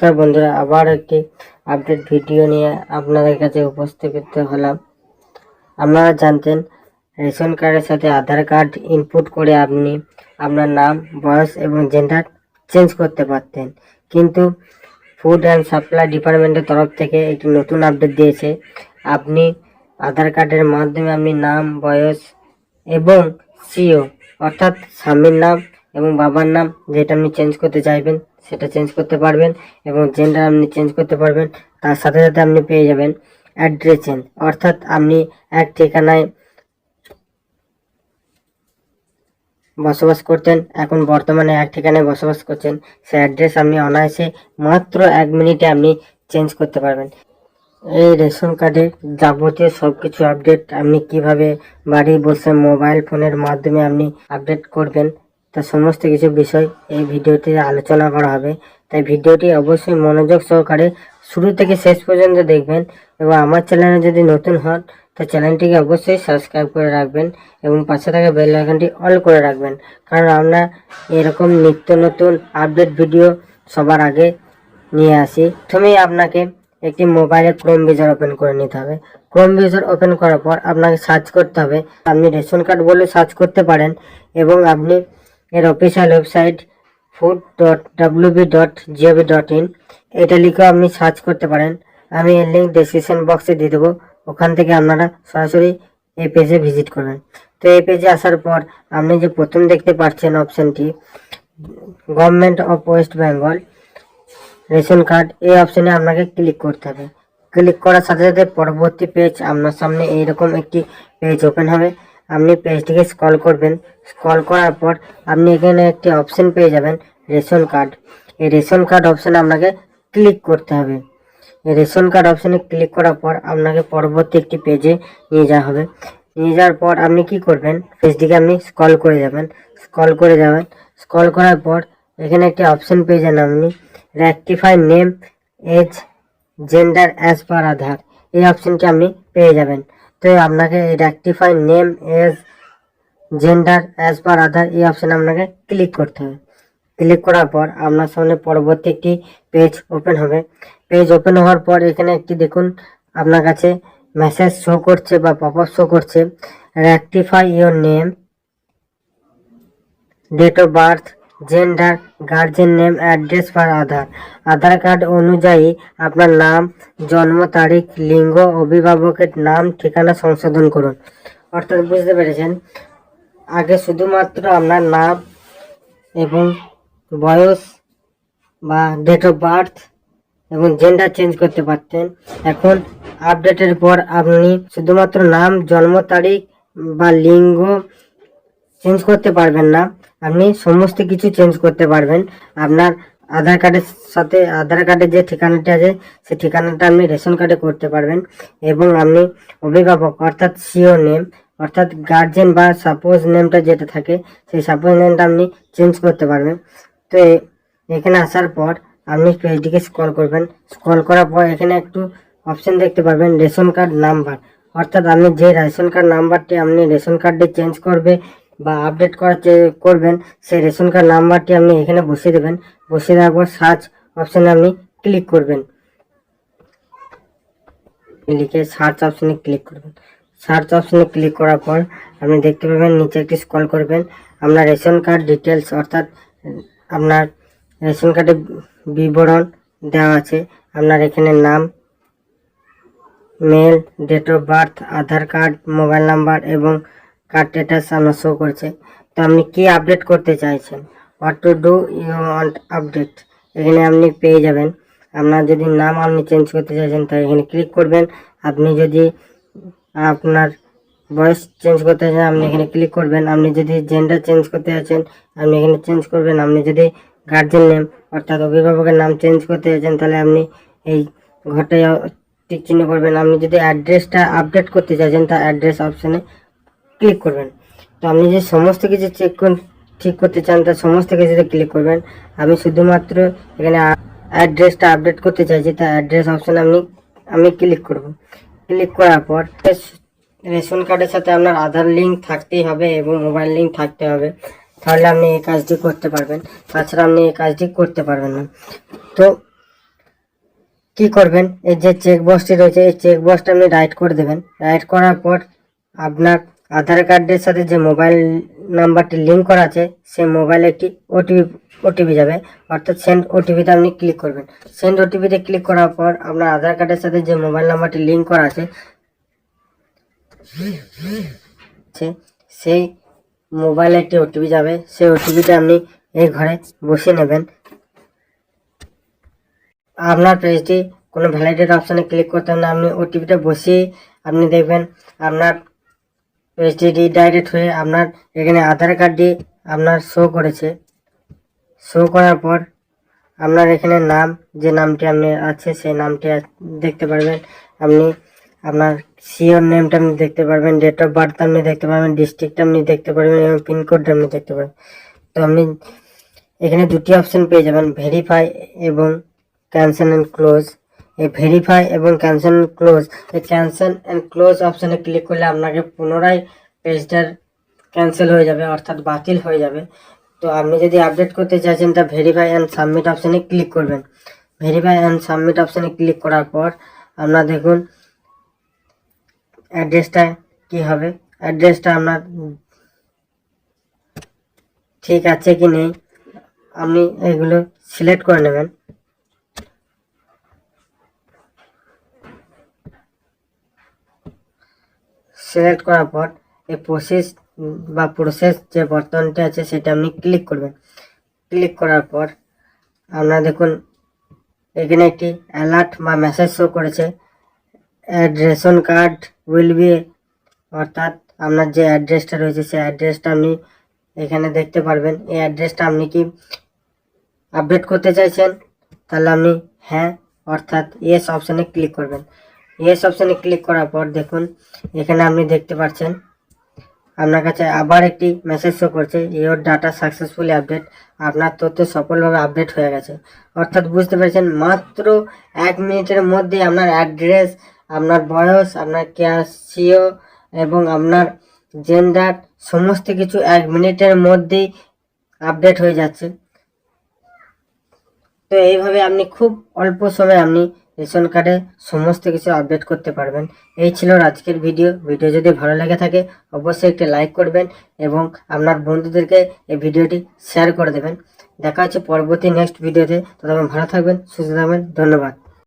নমস্কার বন্ধুরা, আবার একটি আপডেট ভিডিও নিয়ে আপনাদের কাছে উপস্থিত হলাম। আপনারা জানতেন, রেশন কার্ডের সাথে আধার কার্ড ইনপুট করে আপনি আপনার নাম, বয়স এবং জেন্ডার চেঞ্জ করতে পারতেন। কিন্তু ফুড অ্যান্ড সাপ্লাই ডিপার্টমেন্টের তরফ থেকে একটি নতুন আপডেট দিয়েছে। আপনি আধার কার্ডের মাধ্যমে আপনি নাম, বয়স এবং সিও অর্থাৎ স্বামীর নাম এবং বাবার নাম যেটা আপনি চেঞ্জ করতে চাইবেন সেটা চেঞ্জ করতে পারবেন এবং জেন্ডার আপনি চেঞ্জ করতে পারবেন। তার সাথে সাথে আপনি পেয়ে যাবেন অ্যাড্রেস চেঞ্জ অর্থাৎ আপনি এক ঠিকানায় বসবাস করতেন, এখন বর্তমানে এক ঠিকানায় বসবাস করছেন। সে অ্যাড্রেস আপনি অনায়াসে মাত্র এক মিনিটে আপনি চেঞ্জ করতে পারবেন। এই রেশন কার্ডের যাবতীয় সব কিছু আপডেট আপনি কীভাবে বাড়ি বসে মোবাইল ফোনের মাধ্যমে আপনি আপডেট করবেন তা সমস্ত কিছু বিষয় এই ভিডিওতে আলোচনা করা হবে। তাই ভিডিওটি অবশ্যই মনোযোগ সহকারে শুরু থেকে শেষ পর্যন্ত দেখবেন এবং আমার চ্যানেলে যদি নতুন হন, তো চ্যানেলটিকে অবশ্যই সাবস্ক্রাইব করে রাখবেন এবং পাশে থাকা বেল আইকনটি অল করে রাখবেন। কারণ আমরা এরকম নিত্য নতুন আপডেট ভিডিও সবার আগে নিয়ে আসি। প্রথমেই আপনাকে একটি মোবাইলে ক্রোম ব্রাউজার ওপেন করে নিতে হবে। ক্রোম ব্রাউজার ওপেন করার পর আপনাকে সার্চ করতে হবে। আপনি রেশন কার্ড বলে সার্চ করতে পারেন এবং আপনি এর official website food dot WB dot GOV dot in এটা লিখেও আপনি সার্চ করতে পারেন। আমি এর লিঙ্ক ডেসক্রিপশন বক্সে দিয়ে দেবো। ওখান থেকে আপনারা সরাসরি এই পেজে ভিজিট করবেন। তো এই পেজে আসার পর আপনি যে প্রথম দেখতে পাচ্ছেন অপশনটি government of West Bengal ration card এই অপশানে আপনাকে ক্লিক করতে হবে। ক্লিক করার সাথে সাথে পরবর্তী পেজ আপনার সামনে এইরকম একটি পেজ ওপেন হবে। আপনি পেজটিকে স্ক্রল করবেন। স্ক্রল করার পর আপনি এখানে একটি অপশন পেয়ে যাবেন রেশন কার্ড এই রেশন কার্ড অপশনে আপনাকে ক্লিক করতে হবে। এই রেশন কার্ড অপশনে ক্লিক করার পর আপনাকে পরবর্তী একটি পেজে নিয়ে যাওয়া হবে। নিয়ে যাওয়ার পর আপনি কি করবেন? পেজটিকে আপনি স্ক্রল করে যাবেন। স্ক্রল করে যাবেন। স্ক্রল করার পর এখানে একটি অপশন পেয়ে যান আপনি। Rectify name age gender as per Aadhaar এই অপশনটি আপনি পেয়ে যাবেন। তো আপনাকে rectify name age gender as per Aadhaar এই অপশানে আপনাকে ক্লিক করতে হবে। ক্লিক করার পর আপনার সামনে পরবর্তী একটি পেজ ওপেন হবে। পেজ ওপেন হওয়ার পর এখানে একটি দেখুন, আপনার কাছে মেসেজ শো করছে বা পপ শো করছে। Rectify your name date of birth gender guardian name, address for Aadhaar. Aadhaar card অনুযায়ী আপনার নাম, জন্ম তারিখ, লিঙ্গ, অভিভাবকের নাম, ঠিকানা সংশোধন করুন। অর্থাৎ বুঝতে পেরেছেন? আগে শুধুমাত্র আপনার নাম এবং বয়স বা ডেট অফ বার্থ এবং জেন্ডার চেঞ্জ করতে পারতেন। এখন আপডেটের পর আপনি শুধুমাত্র নাম, জন্ম তারিখ বা লিঙ্গ চেঞ্জ করতে পারবেন না। আপনি সমস্ত কিছু চেঞ্জ করতে পারবেন। আপনার আধার কার্ডের সাথে, আধার কার্ডের যে ঠিকানাটা আছে, সেই ঠিকানাটা আপনি রেশন কার্ডে করতে পারবেন। এবং আপনি অভিভাবক, অর্থাৎ সিও নেম অর্থাৎ গার্জেন বা সাপোজ নেমটা যেটা থাকে, সেই সাপোজ নেমটা আপনি চেঞ্জ করতে পারবেন। তো এখানে আসার পর আপনি পেজটিকে স্ক্রল করবেন। স্ক্রল করার পর এখানে একটু অপশন দেখতে পারবেন, রেশন কার্ড নাম্বার। অর্থাৎ আপনি যে রেশন কার্ড নাম্বারটি আপনি রেশন কার্ডে চেঞ্জ করবে বা আপডেট করার করবেন, সেই রেশন কার্ড নাম্বারটি আপনি এখানে বসিয়ে দেবেন। বসিয়ে দেওয়ার পর সার্চ অপশানে আপনি ক্লিক করবেন। লিখে সার্চ অপশনে ক্লিক করবেন। সার্চ অপশনে ক্লিক করার পর আপনি দেখতে পাবেন, নিচে একটি স্ক্রল করবেন। আপনার রেশন কার্ড ডিটেলস অর্থাৎ আপনার রেশন কার্ডের বিবরণ দেওয়া আছে। আপনার এখানে নাম male date of birth Aadhaar card mobile number এবং স্ট্যাটাস আপনার শো করছে। তো আপনি কি আপডেট করতে চাইছেন? What to do you want update এখানে আপনি পেয়ে যাবেন। আপনার যদি নাম আপনি চেঞ্জ করতে চাইছেন তাই এখানে ক্লিক করবেন। আপনি যদি আপনার বয়স চেঞ্জ করতে চান, আপনি এখানে ক্লিক করবেন। আপনি যদি জেন্ডার চেঞ্জ করতে চাইছেন, আপনি এখানে চেঞ্জ করবেন। আপনি যদি গার্জেন নেম অর্থাৎ অভিভাবকের নাম চেঞ্জ করতে চাইছেন, তাহলে আপনি এই ঘরটায় টিক চিহ্ন করবেন। আপনি যদি অ্যাড্রেসটা আপডেট করতে চাইছেন, তা অ্যাড্রেস অপশানে ক্লিক করবেন। তো আপনি যে সমস্ত কিছু চেক ঠিক করতে চান, তার সমস্ত কিছুতে ক্লিক করবেন। আমি শুধুমাত্র এখানে অ্যাড্রেসটা আপডেট করতে চাইছি তা অ্যাড্রেস অপশানে আপনি, আমি ক্লিক করব। ক্লিক করার পর রেশন কার্ডের সাথে আপনার আধার লিঙ্ক থাকতেই হবে এবং মোবাইল লিঙ্ক থাকতে হবে। তাহলে আপনি এই কাজটি করতে পারবেন। তাছাড়া আপনি এই কাজটি করতে পারবেন না। তো কি করবেন? এই যে চেক বক্সটি রয়েছে, এই চেক বক্সটা আপনি রাইট করে দেবেন। রাইট করার পর আপনার আধার কার্ডের সাথে যে মোবাইল নাম্বারটি লিঙ্ক করা আছে, সেই মোবাইলে একটি ওটিপি ওটিপি যাবে। অর্থাৎ সেন্ড ওটিপিতে আপনি ক্লিক করবেন। সেন্ড ওটিপিতে ক্লিক করার পর আপনার আধার কার্ডের সাথে যে মোবাইল নাম্বারটি লিঙ্ক করা আছে সেই মোবাইলে একটি ওটিপি যাবে। সেই ওটিপিটা আপনি এই ঘরে বসিয়ে নেবেন। আপনার পেজটি কোনো ভ্যালিডেট অপশানে ক্লিক করতে হবে না আপনি ওটিপিটা বসিয়ে আপনি দেখবেন আপনার পেজটি রিডাইরেক্ট হয়ে আপনার এখানে আধার কার্ডটি আপনার শো করেছে। শো করার পর আপনার এখানে নাম, যে নামটি আপনি আছে সেই নামটি দেখতে পারবেন। আপনি আপনার সিওর নেমটা আপনি দেখতে পারবেন ডেট অফ বার্থ আপনি দেখতে পারবেন ডিস্ট্রিক্ট আপনি দেখতে পারবেন এবং পিনকোডটা আপনি দেখতে পারবেন। তো আপনি এখানে দুটি অপশন পেয়ে যাবেন ভেরিফাই এবং ক্যান্সেল অ্যান্ড ক্লোজ ভেরিফাই এবং ক্যান্সেল ক্লোজ এই ক্যান্সেল অ্যান্ড ক্লোজ অপশানে ক্লিক করলে আপনাকে পুনরায় পেজটার ক্যান্সেল হয়ে যাবে, অর্থাৎ বাতিল হয়ে যাবে। তো আপনি যদি আপডেট করতে চাইছেন, তা ভেরিফাই অ্যান্ড সাবমিট অপশানে ক্লিক করবেন। ভেরিফাই অ্যান্ড সাবমিট অপশানে ক্লিক করার পর আপনার দেখুন অ্যাড্রেসটা কি হবে? অ্যাড্রেসটা আপনার ঠিক আছে কি নেই, আপনি এগুলো সিলেক্ট করে নেবেন। সিলেক্ট করার পর এই প্রসেস বা প্রসেস যে বর্তমানটা আছে সেটা আপনি ক্লিক করবেন। ক্লিক করার পর আপনারা দেখুন, এখানে একটি অ্যালার্ট বা মেসেজ শো করেছে। রেশন কার্ড উইল বি অর্থাৎ আপনার যে অ্যাড্রেসটা রয়েছে সেই অ্যাড্রেসটা আপনি এখানে দেখতে পারবেন। এই অ্যাড্রেসটা আপনি কি আপডেট করতে চাইছেন? তাহলে আপনি হ্যাঁ অর্থাৎ ইয়েস অপশানে ক্লিক করবেন। ইয়েস অপশানে ক্লিক করার পর দেখুন, এখানে আপনি দেখতে পাচ্ছেন, আপনার কাছে আবার একটি মেসেজ শো করছে ইওর ডাটা সাকসেসফুলি আপডেট আপনার তথ্য সফলভাবে আপডেট হয়ে গেছে। অর্থাৎ বুঝতে পেরেছেন, মাত্র এক মিনিটের মধ্যে আপনার অ্যাড্রেস আপনার বয়স, আপনার ক্যাশিও এবং আপনার জেন্ডার সমস্ত কিছু এক মিনিটের মধ্যেই আপডেট হয়ে যাচ্ছে। তো এইভাবে আপনি খুব অল্প সময়ে আপনি রেশন কার্ডে সমস্ত কিছু আপডেট করতে পারবেন। এই ছিল আজকের ভিডিও। ভিডিও যদি ভালো লেগে থাকে, অবশ্যই একটি লাইক করবেন এবং আপনার বন্ধুদেরকে এই ভিডিওটি শেয়ার করে দেবেন। দেখা হচ্ছে পরবর্তী নেক্সট ভিডিওতে। ততক্ষণ ভালো থাকবেন, সুস্থ থাকবেন। ধন্যবাদ।